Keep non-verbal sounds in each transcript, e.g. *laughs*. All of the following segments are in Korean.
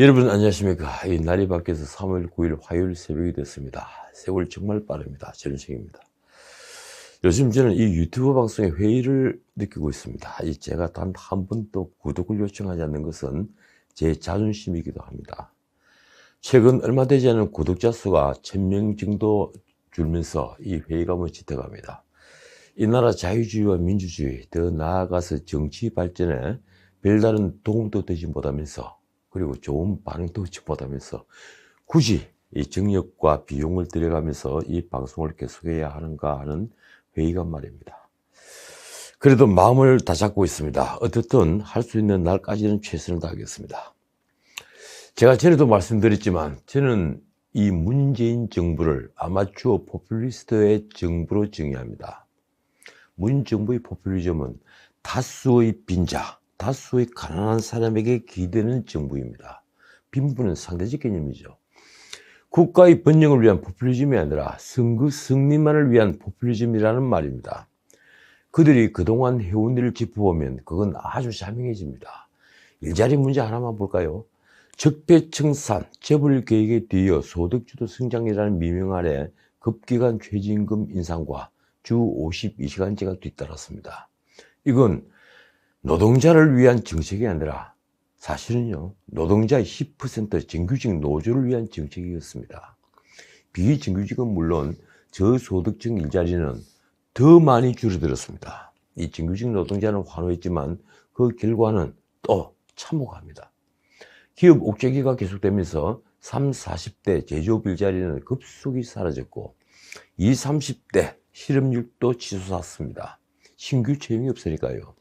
여러분 안녕하십니까. 이 날이 밖에서 3월 9일 화요일 새벽이 됐습니다. 세월 정말 빠릅니다. 전생입니다. 요즘 저는 이 유튜브 방송의 회의를 느끼고 있습니다. 이 제가 단 한 번도 구독을 요청하지 않는 것은 제 자존심이기도 합니다. 최근 얼마 되지 않은 구독자 수가 1000명 정도 줄면서 이 회의감을 짙어갑니다. 이 나라 자유주의와 민주주의, 더 나아가서 정치 발전에 별다른 도움도 되지 못하면서 그리고 좋은 반응도 얻지 못하면서 굳이 이 정력과 비용을 들여가면서 이 방송을 계속해야 하는가 하는 회의감 말입니다. 그래도 마음을 다잡고 있습니다. 어떻든 할 수 있는 날까지는 최선을 다하겠습니다. 제가 전에도 말씀드렸지만 저는 이 문재인 정부를 아마추어 포퓰리스트의 정부로 정의합니다. 문 정부의 포퓰리즘은 다수의 빈자, 다수의 가난한 사람에게 기대는 정부입니다. 빈부는 상대적 개념이죠. 국가의 번영을 위한 포퓰리즘이 아니라 선거 승리만을 위한 포퓰리즘이라는 말입니다. 그들이 그동안 해온 일을 짚어보면 그건 아주 자명해집니다. 일자리 문제 하나만 볼까요? 적폐청산, 재벌 계획에 뒤이어 소득주도 성장이라는 미명 아래 급기간 최저임금 인상과 주 52시간제가 뒤따랐습니다. 이건 노동자를 위한 정책이 아니라 사실은요, 노동자의 10% 정규직 노조를 위한 정책이었습니다. 비정규직은 물론 저소득층 일자리는 더 많이 줄어들었습니다. 이 정규직 노동자는 환호했지만 그 결과는 또 참혹합니다. 기업 옥죄기가 계속되면서 3, 40대 제조업 일자리는 급속히 사라졌고 2, 30대 실업률도 치솟았습니다. 신규 채용이 없으니까요.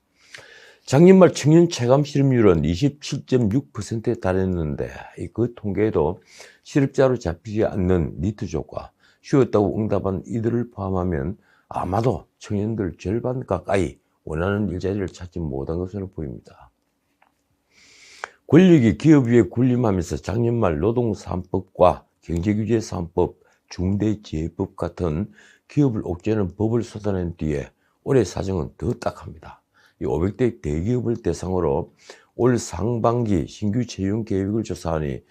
작년 말 청년 체감 실업률은 27.6%에 달했는데 그 통계에도 실업자로 잡히지 않는 니트족과 쉬었다고 응답한 이들을 포함하면 아마도 청년들 절반 가까이 원하는 일자리를 찾지 못한 것으로 보입니다. 권력이 기업 위에 군림하면서 작년 말 노동3법과 경제규제3법, 중대재해법 같은 기업을 옥죄는 법을 쏟아낸 뒤에 올해 사정은 더 딱합니다. 이 500대 대기업을 대상으로 올 상반기 신규 채용 계획을 조사하니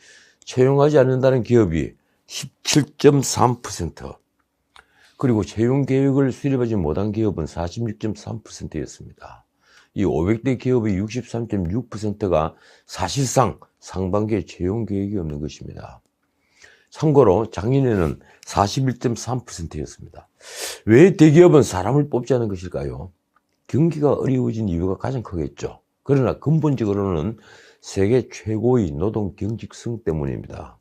채용하지 않는다는 기업이 17.3%, 그리고 채용 계획을 수립하지 못한 기업은 46.3%였습니다. 이 500대 기업의 63.6%가 사실상 상반기에 채용 계획이 없는 것입니다. 참고로 작년에는 41.3%였습니다. 왜 대기업은 사람을 뽑지 않은 것일까요? 경기가 어려워진 이유가 가장 크겠죠. 그러나 근본적으로는 세계 최고의 노동 경직성 때문입니다.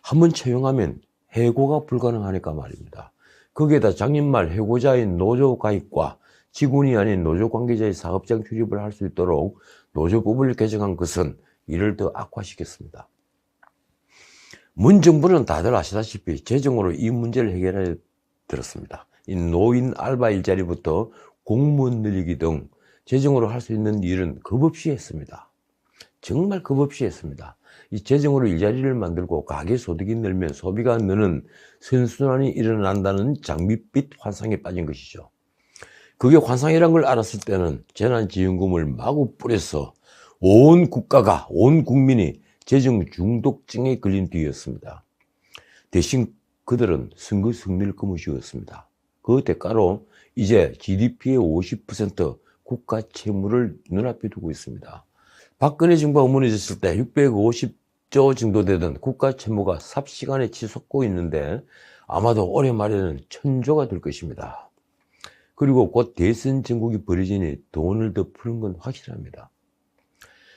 한번 채용하면 해고가 불가능하니까 말입니다. 거기에다 작년 말 해고자인 노조 가입과 직원이 아닌 노조 관계자의 사업장 출입을 할 수 있도록 노조법을 개정한 것은 이를 더 악화시켰습니다. 문 정부는 다들 아시다시피 재정으로 이 문제를 해결해 들었습니다. 이 노인 알바 일자리부터 공무원 늘리기 등 재정으로 할 수 있는 일은 겁없이 했습니다. 정말 겁없이 했습니다. 이 재정으로 일자리를 만들고 가계 소득이 늘면 소비가 느는 선순환이 일어난다는 장밋빛 환상에 빠진 것이죠. 그게 환상이란 걸 알았을 때는 재난지원금을 마구 뿌려서 온 국가가, 온 국민이 재정 중독증에 걸린 뒤였습니다. 대신 그들은 선거 승리를 거머쥐었습니다. 그 대가로 이제 GDP의 50% 국가 채무를 눈앞에 두고 있습니다. 박근혜 정부가 어머니졌을 때 650조 정도 되던 국가 채무가 삽시간에 치솟고 있는데 아마도 올해 말에는 천조가 될 것입니다. 그리고 곧 대선 전국이 벌어지니 돈을 더 푸는 건 확실합니다.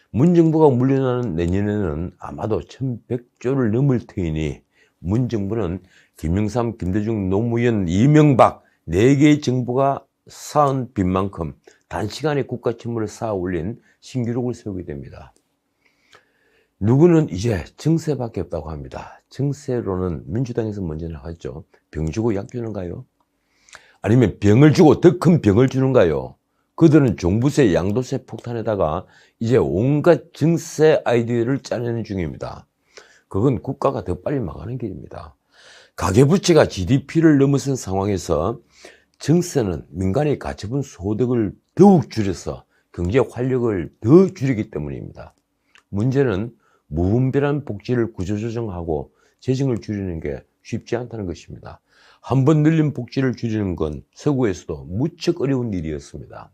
문 정부가 물러나는 내년에는 아마도 1100조를 넘을 테니 문 정부는 김영삼, 김대중, 노무현, 이명박 4개의 정부가 쌓은 빚만큼 단시간에 국가 채무를 쌓아 올린 신기록을 세우게 됩니다. 누구는 이제 증세밖에 없다고 합니다. 증세로는 민주당에서 먼저 나갔죠. 병 주고 약 주는가요? 아니면 병을 주고 더 큰 병을 주는가요? 그들은 종부세, 양도세 폭탄에다가 이제 온갖 증세 아이디어를 짜내는 중입니다. 그건 국가가 더 빨리 망하는 길입니다. 가계부채가 GDP를 넘어선 상황에서 증세는 민간의 가처분 소득을 더욱 줄여서 경제 활력을 더 줄이기 때문입니다. 문제는 무분별한 복지를 구조조정하고 재정을 줄이는 게 쉽지 않다는 것입니다. 한 번 늘린 복지를 줄이는 건 서구에서도 무척 어려운 일이었습니다.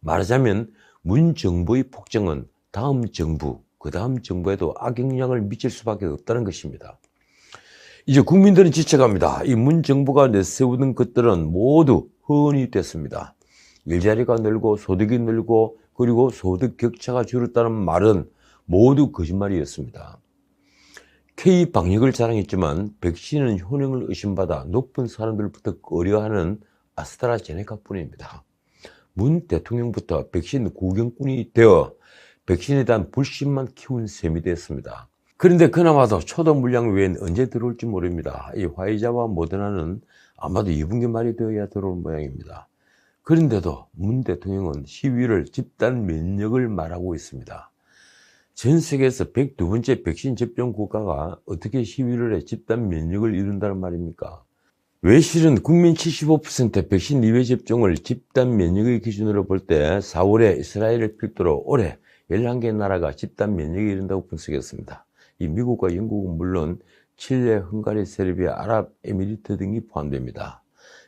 말하자면 문 정부의 폭정은 다음 정부, 그 다음 정부에도 악영향을 미칠 수밖에 없다는 것입니다. 이제 국민들은 지쳐갑니다. 이 문 정부가 내세우던 것들은 모두 허언이 됐습니다. 일자리가 늘고 소득이 늘고 그리고 소득 격차가 줄었다는 말은 모두 거짓말이었습니다. K 방역을 자랑했지만 백신은 효능을 의심받아 높은 사람들부터 꺼려하는 아스트라제네카 뿐입니다. 문 대통령부터 백신 구경꾼이 되어 백신에 대한 불신만 키운 셈이 됐습니다. 그런데 그나마도 초도 물량 외엔 언제 들어올지 모릅니다. 이 화이자와 모더나는 아마도 2분기 말이 되어야 들어올 모양입니다. 그런데도 문 대통령은 시위를 집단 면역을 말하고 있습니다. 전 세계에서 102번째 백신 접종 국가가 어떻게 시위를 해 집단 면역을 이룬다는 말입니까? 외실은 국민 75% 백신 2회 접종을 집단 면역의 기준으로 볼 때 4월에 이스라엘을 필두로 올해 11개 나라가 집단 면역이 이른다고 분석했습니다. 이 미국과 영국은 물론 칠레, 헝가리, 세르비아, 아랍에미리트 등이 포함됩니다.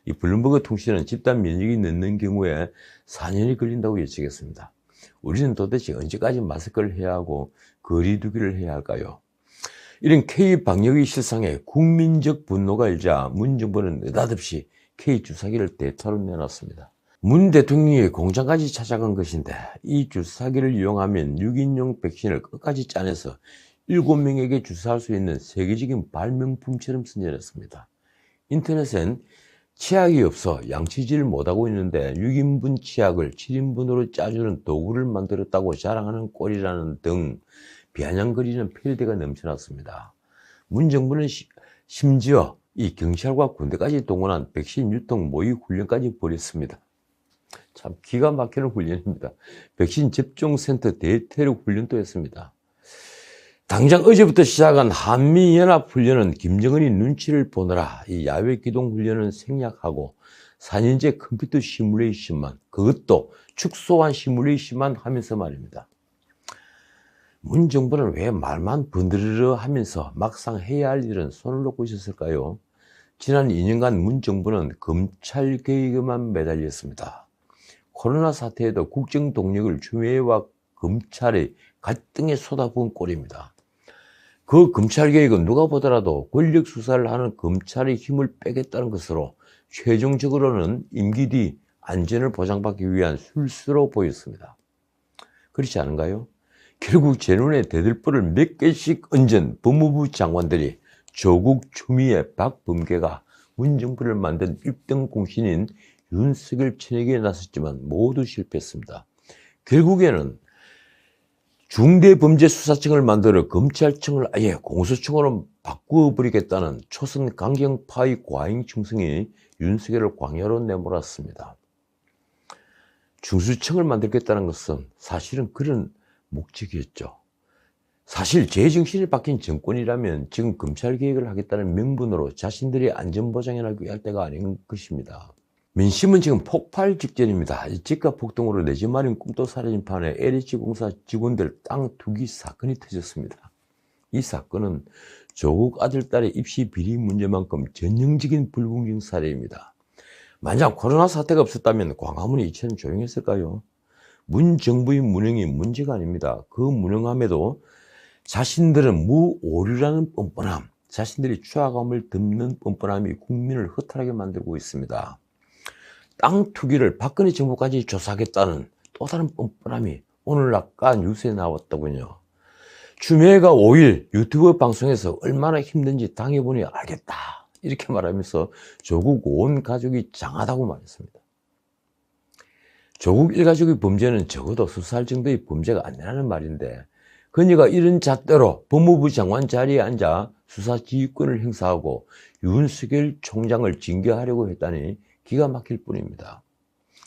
이 블룸버그 통신은 집단 면역이 늦는 경우에 4년이 걸린다고 예측했습니다. 우리는 도대체 언제까지 마스크를 해야 하고 거리두기를 해야 할까요? 이런 K 방역의 실상에 국민적 분노가 일자 문 정부는 느닷없이 K 주사기를 대타로 내놨습니다. 문 대통령이 공장까지 찾아간 것인데 이 주사기를 이용하면 6인용 백신을 끝까지 짜내서 7명에게 주사할 수 있는 세계적인 발명품처럼 선전했습니다. 인터넷엔 치약이 없어 양치질을 못하고 있는데 6인분 치약을 7인분으로 짜주는 도구를 만들었다고 자랑하는 꼴이라는 등 비아냥거리는 필드가 넘쳐났습니다. 문 정부는 시, 심지어 이 경찰과 군대까지 동원한 백신 유통 모의 훈련까지 벌였습니다. 참 기가 막히는 훈련입니다. 백신 접종센터 대테러 훈련도 했습니다. 당장 어제부터 시작한 한미연합훈련은 김정은이 눈치를 보느라 이 야외 기동훈련은 생략하고 4년제 컴퓨터 시뮬레이션만 그것도 축소한 시뮬레이션만 하면서 말입니다. 문 정부는 왜 말만 번드르르 하면서 막상 해야 할 일은 손을 놓고 있었을까요? 지난 2년간 문 정부는 검찰 개혁에만 매달렸습니다. 코로나 사태에도 국정 동력을 주회와 검찰의 갈등에 쏟아부은 꼴입니다. 그 검찰 개혁은 누가 보더라도 권력 수사를 하는 검찰의 힘을 빼겠다는 것으로 최종적으로는 임기 뒤 안전을 보장받기 위한 술수로 보였습니다. 그렇지 않은가요? 결국 제 눈에 대들보를 몇 개씩 얹은 법무부 장관들이 조국 추미애 박범계가 문정부를 만든 1등 공신인 윤석열 친에게 나섰지만 모두 실패했습니다. 결국에는 중대범죄수사청을 만들어 검찰청을 아예 공수청으로 바꾸어버리겠다는 초선 강경파의 과잉 충성이 윤석열을 광야로 내몰았습니다. 중수청을 만들겠다는 것은 사실은 그런 목적이었죠. 사실 제 정신이 바뀐 정권이라면 지금 검찰 개혁을 하겠다는 명분으로 자신들의 안전보장이나 위할 때가 아닌 것입니다. 민심은 지금 폭발 직전입니다. 집값 폭등으로 내 집 마련 꿈도 사라진 판에 LH공사 직원들 땅 투기 사건이 터졌습니다. 이 사건은 조국 아들, 딸의 입시 비리 문제만큼 전형적인 불공정 사례입니다. 만약 코로나 사태가 없었다면 광화문이 이처럼 조용했을까요? 문 정부의 무능이 문제가 아닙니다. 그 무능함에도 자신들은 무오류라는 뻔뻔함, 자신들이 추악함을 덮는 뻔뻔함이 국민을 허탈하게 만들고 있습니다. 땅 투기를 박근혜 정부까지 조사하겠다는 또 다른 뻔뻔함이 오늘 아까 뉴스에 나왔더군요. 추미애가 5일 유튜브 방송에서 얼마나 힘든지 당해보니 알겠다. 이렇게 말하면서 조국 온 가족이 장하다고 말했습니다. 조국 일가족의 범죄는 적어도 수사할 정도의 범죄가 아니라는 말인데 그녀가 이런 잣대로 법무부 장관 자리에 앉아 수사 지휘권을 행사하고 윤석열 총장을 징계하려고 했다니 기가 막힐 뿐입니다.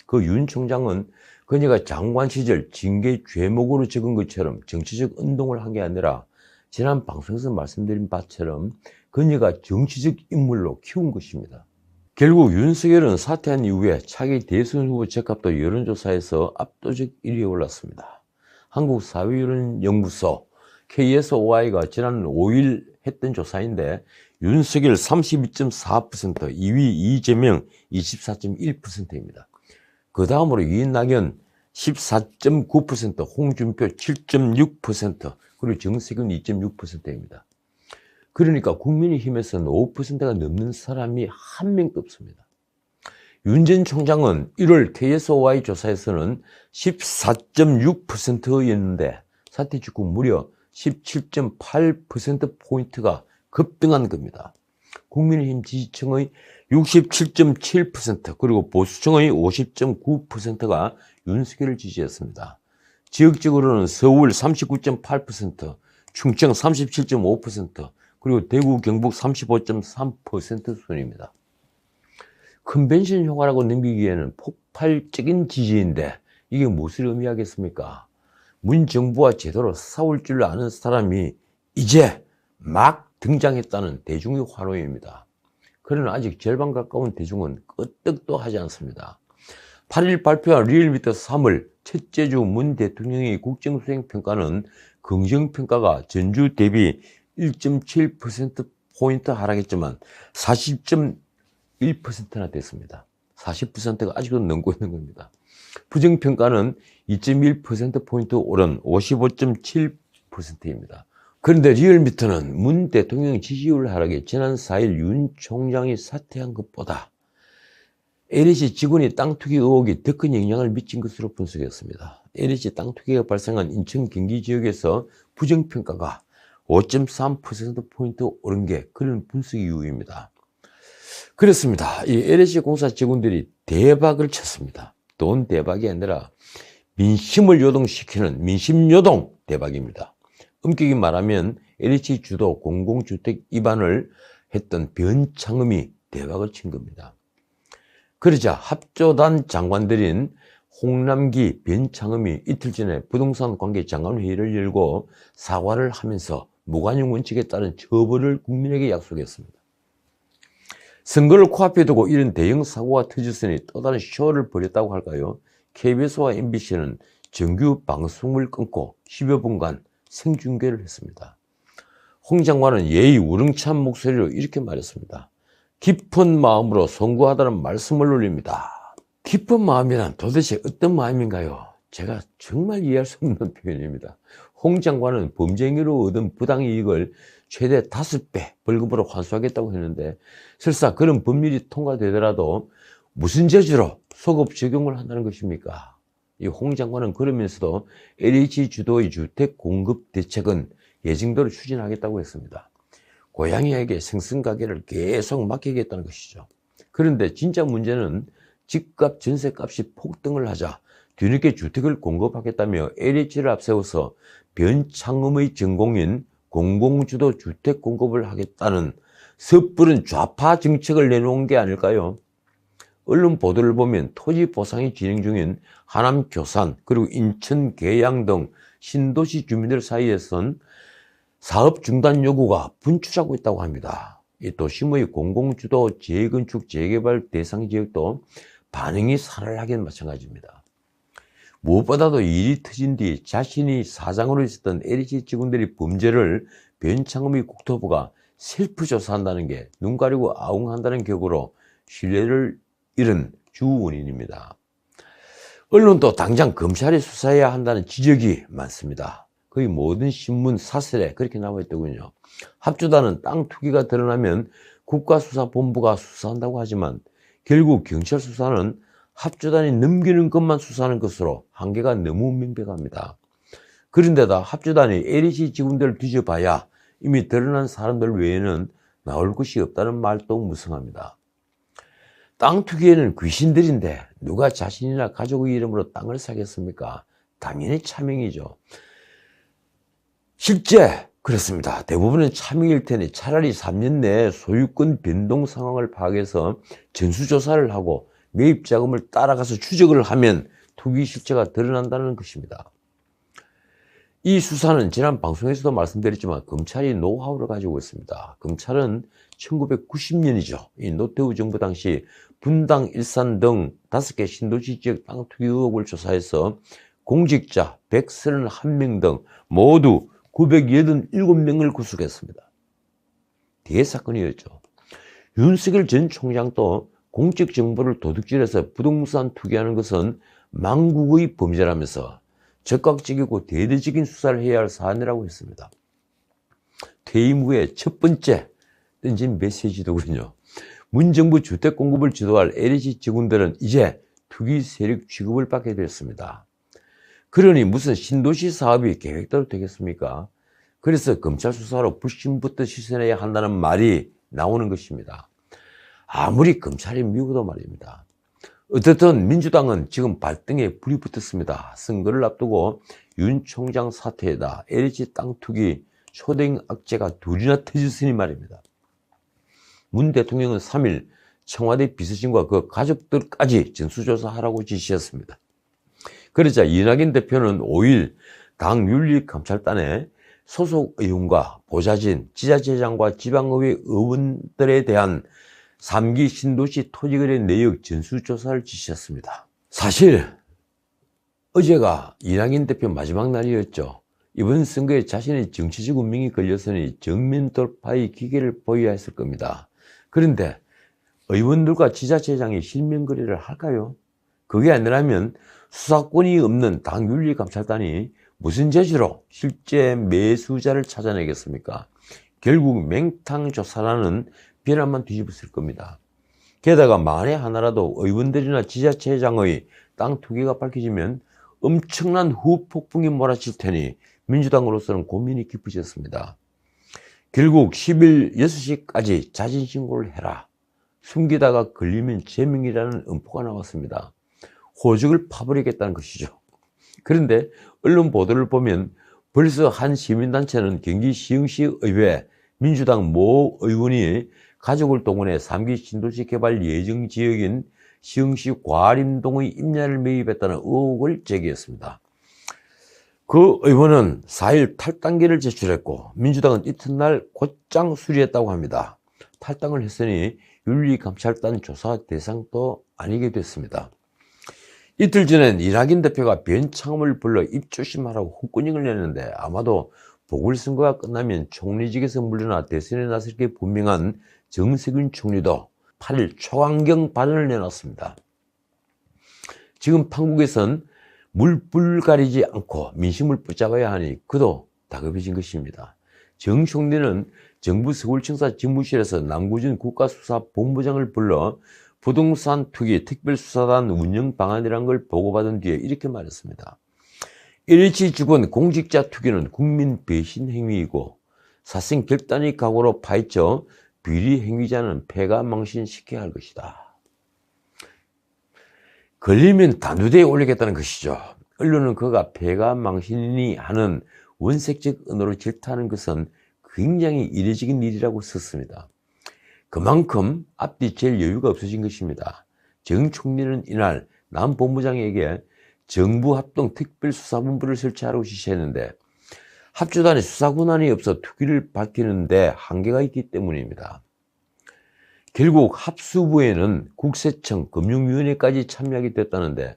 그 윤 총장은 그녀가 장관 시절 징계 죄목으로 적은 것처럼 정치적 운동을 한 게 아니라 지난 방송에서 말씀드린 바처럼 그녀가 정치적 인물로 키운 것입니다. 결국 윤석열은 사퇴한 이후에 차기 대선 후보 적합도 여론조사에서 압도적 1위에 올랐습니다. 한국사회여론연구소 KSOI가 지난 5일 했던 조사인데 윤석열 32.4%, 2위 이재명 24.1%입니다. 그 다음으로 이낙연 14.9%, 홍준표 7.6%, 그리고 정세균 2.6%입니다. 그러니까 국민의힘에서는 5%가 넘는 사람이 한 명도 없습니다. 윤 전 총장은 1월 KSOI 조사에서는 14.6%였는데 사퇴 직후 무려 17.8%포인트가 급등한 겁니다. 국민의힘 지지층의 67.7% 그리고 보수층의 50.9%가 윤석열을 지지했습니다. 지역적으로는 서울 39.8%, 충청 37.5%, 그리고 대구, 경북 35.3% 수준입니다. 컨벤션 효과라고 넘기기에는 폭발적인 지지인데 이게 무엇을 의미하겠습니까? 문 정부와 제대로 싸울 줄 아는 사람이 이제 막 등장했다는 대중의 환호입니다. 그러나 아직 절반 가까운 대중은 끄떡도 하지 않습니다. 8일 발표한 리얼미터 3월 첫째 주 문 대통령의 국정수행평가는 긍정평가가 전주 대비 1.7%포인트 하락했지만 40.1%나 됐습니다. 40%가 아직도 넘고 있는 겁니다. 부정평가는 2.1%포인트 오른 55.7%입니다. 그런데 리얼미터는 문 대통령 지지율 하락에 지난 4일 윤 총장이 사퇴한 것보다 LH 직원이 땅 투기 의혹이 더 큰 영향을 미친 것으로 분석했습니다. LH 땅 투기가 발생한 인천 경기 지역에서 부정평가가 5.3%포인트 오른 게 그런 분석 이유입니다. 그렇습니다. 이 LH 공사 직원들이 대박을 쳤습니다. 돈 대박이 아니라 민심을 요동시키는 민심 요동 대박입니다. 엄격히 말하면 LH 주도 공공주택 입안을 했던 변창흠이 대박을 친 겁니다. 그러자 합조단 장관들인 홍남기, 변창흠이 이틀 전에 부동산 관계 장관회의를 열고 사과를 하면서 무관용 원칙에 따른 처벌을 국민에게 약속했습니다. 선거를 코앞에 두고 이런 대형 사고가 터졌으니 또 다른 쇼를 벌였다고 할까요? KBS와 MBC는 정규 방송을 끊고 10여 분간 생중계를 했습니다. 홍 장관은 예의 우렁찬 목소리로 이렇게 말했습니다. 깊은 마음으로 송구하다는 말씀을 올립니다. 깊은 마음이란 도대체 어떤 마음인가요? 제가 정말 이해할 수 없는 *laughs* 표현입니다. 홍 장관은 범죄행위로 얻은 부당이익을 최대 5배 벌금으로 환수하겠다고 했는데 설사 그런 법률이 통과되더라도 무슨 재주로 소급 적용을 한다는 것입니까? 이 홍 장관은 그러면서도 LH 주도의 주택 공급 대책은 예정대로 추진하겠다고 했습니다. 고양이에게 생선가게를 계속 맡기겠다는 것이죠. 그런데 진짜 문제는 집값, 전세값이 폭등을 하자 뒤늦게 주택을 공급하겠다며 LH를 앞세워서 변창음의 전공인 공공주도 주택 공급을 하겠다는 섣부른 좌파 정책을 내놓은 게 아닐까요? 언론 보도를 보면 토지 보상이 진행 중인 하남 교산 그리고 인천 계양 등 신도시 주민들 사이에선 사업 중단 요구가 분출하고 있다고 합니다. 이 도심의 공공주도 재건축 재개발 대상 지역도 반응이 살얼하게 마찬가지입니다. 무엇보다도 일이 터진 뒤 자신이 사장으로 있었던 LG 직원들이 범죄를 변창흠의 국토부가 셀프 조사한다는 게 눈 가리고 아웅한다는 격으로 신뢰를 이런 주 원인입니다. 언론도 당장 검찰이 수사해야 한다는 지적이 많습니다. 거의 모든 신문 사설에 그렇게 나와 있더군요. 합주단은 땅 투기가 드러나면 국가수사본부가 수사한다고 하지만 결국 경찰 수사는 합주단이 넘기는 것만 수사하는 것으로 한계가 너무 명백합니다. 그런데다 합주단이 LH 직원들을 뒤져봐야 이미 드러난 사람들 외에는 나올 것이 없다는 말도 무성합니다. 땅 투기에는 귀신들인데 누가 자신이나 가족의 이름으로 땅을 사겠습니까? 당연히 차명이죠. 실제 그렇습니다. 대부분은 차명일 테니 차라리 3년 내에 소유권 변동 상황을 파악해서 전수조사를 하고 매입 자금을 따라가서 추적을 하면 투기 실체가 드러난다는 것입니다. 이 수사는 지난 방송에서도 말씀드렸지만 검찰이 노하우를 가지고 있습니다. 검찰은 1990년이죠. 이 노태우 정부 당시 분당, 일산 등 다섯 개 신도시 지역 땅 투기 의혹을 조사해서 공직자 131명 등 모두 987명을 구속했습니다. 대사건이었죠. 윤석열 전 총장도 공적 정보를 도둑질해서 부동산 투기하는 것은 망국의 범죄라면서 적극적이고 대대적인 수사를 해야 할 사안이라고 했습니다. 퇴임 후에 첫 번째 던진 메시지더군요. 문정부 주택 공급을 주도할 LH 직원들은 이제 투기 세력 취급을 받게 됐습니다. 그러니 무슨 신도시 사업이 계획대로 되겠습니까? 그래서 검찰 수사로 불신부터 시선해야 한다는 말이 나오는 것입니다. 아무리 검찰이 미워도 말입니다. 어쨌든 민주당은 지금 발등에 불이 붙었습니다. 선거를 앞두고 윤 총장 사태에다 LH 땅 투기 초등 악재가 둘이나 터졌으니 말입니다. 문 대통령은 3일 청와대 비서진과 그 가족들까지 전수조사하라고 지시했습니다. 그러자 이낙연 대표는 5일 당 윤리감찰단에 소속 의원과 보좌진, 지자체장과 지방의회 의원들에 대한 3기 신도시 토지거래 내역 전수조사를 지시했습니다. 사실 어제가 이낙연 대표 마지막 날이었죠. 이번 선거에 자신의 정치적 운명이 걸렸으니 정면 돌파의 기계를 보여야 했을 겁니다. 그런데 의원들과 지자체장이 실명 거래를 할까요? 그게 아니라면 수사권이 없는 당 윤리감찰단이 무슨 재주로 실제 매수자를 찾아내겠습니까? 결국 맹탕 조사라는 비난만 뒤집었을 겁니다. 게다가 만에 하나라도 의원들이나 지자체장의 땅 투기가 밝혀지면 엄청난 후폭풍이 몰아칠 테니 민주당으로서는 고민이 깊어졌습니다. 결국 10일 6시까지 자진신고를 해라. 숨기다가 걸리면 제명이라는 음포가 나왔습니다. 호적을 파버리겠다는 것이죠. 그런데 언론 보도를 보면 벌써 한 시민단체는 경기 시흥시 의회 민주당 모 의원이 가족을 동원해 3기 신도시 개발 예정 지역인 시흥시 과림동의 임야를 매입했다는 의혹을 제기했습니다. 그 의원은 4일 탈당계를 제출했고 민주당은 이튿날 곧장 수리했다고 합니다. 탈당을 했으니 윤리감찰단 조사 대상도 아니게 됐습니다. 이틀 전엔 이낙연 대표가 변창흠을 불러 입조심하라고 홍군형을 냈는데 아마도 보궐선거가 끝나면 총리직에서 물러나 대선에 나설 게 분명한 정세균 총리도 8일 초강경 발언을 내놨습니다. 지금 판국에선 물불 가리지 않고 민심을 붙잡아야 하니 그도 다급해진 것입니다. 정 총리는 정부 서울청사 집무실에서 남구준 국가수사본부장을 불러 부동산 투기 특별수사단 운영 방안이란 걸 보고받은 뒤에 이렇게 말했습니다. LH 직원 공직자 투기는 국민 배신 행위이고 사생 결단의 각오로 파헤쳐 비리 행위자는 폐가 망신시켜야 할 것이다. 걸리면 단두대에 올리겠다는 것이죠. 언론은 그가 폐가 망신이 하는 원색적 언어로 질타하는 것은 굉장히 이례적인 일이라고 썼습니다. 그만큼 앞뒤 잴 여유가 없어진 것입니다. 정 총리는 이날 남 본부장에게 정부 합동 특별수사본부를 설치하라고 지시했는데 합주단에 수사권한이 없어 투기를 밝히는데 한계가 있기 때문입니다. 결국 합수부에는 국세청, 금융위원회까지 참여하게 됐다는데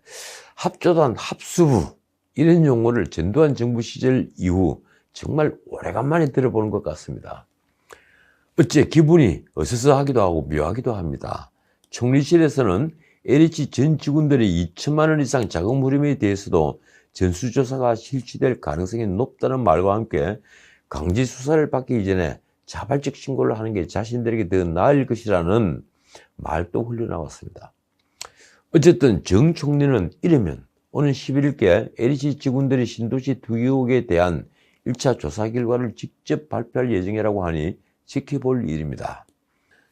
합조단, 합수부 이런 용어를 전두환 정부 시절 이후 정말 오래간만에 들어보는 것 같습니다. 어째 기분이 어서서 하기도 하고 묘하기도 합니다. 총리실에서는 LH 전 직원들의 2천만 원 이상 자금 흐름에 대해서도 전수조사가 실시될 가능성이 높다는 말과 함께 강제 수사를 받기 이전에 자발적 신고를 하는 게 자신들에게 더 나을 것이라는 말도 흘러나왔습니다. 어쨌든 정 총리는 이러면 오는 11일께 LG 직원들의 신도시 투기 의혹에 대한 1차 조사 결과를 직접 발표할 예정이라고 하니 지켜볼 일입니다.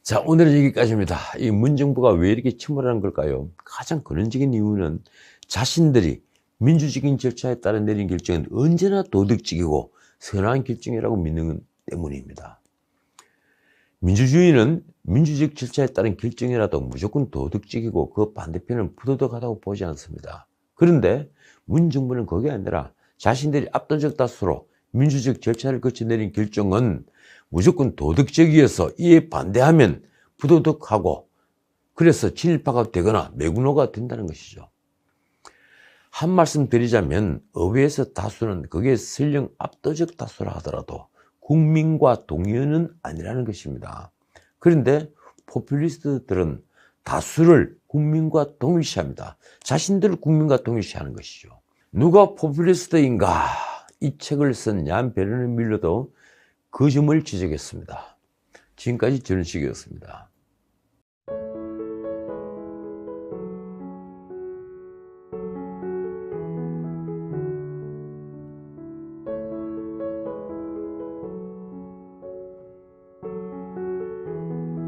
자, 오늘은 여기까지입니다. 이 문정부가 왜 이렇게 침몰하는 걸까요? 가장 근원적인 이유는 자신들이 민주적인 절차에 따라 내린 결정은 언제나 도덕적이고 선한 결정이라고 믿는 때문입니다. 민주주의는 민주적 절차에 따른 결정이라도 무조건 도덕적이고 그 반대편은 부도덕하다고 보지 않습니다. 그런데 문정부는 그게 아니라 자신들이 압도적 다수로 민주적 절차를 거쳐 내린 결정은 무조건 도덕적이어서 이에 반대하면 부도덕하고 그래서 친일파가 되거나 매국노가 된다는 것이죠. 한 말씀 드리자면 의회에서 다수는 그게 설령 압도적 다수라 하더라도 국민과 동의는 아니라는 것입니다. 그런데 포퓰리스트들은 다수를 국민과 동일시합니다. 자신들을 국민과 동일시하는 것이죠. 누가 포퓰리스트인가? 이 책을 쓴얀 베르는 밀러도 그 점을 지적했습니다. 지금까지 저는 식이었습니다.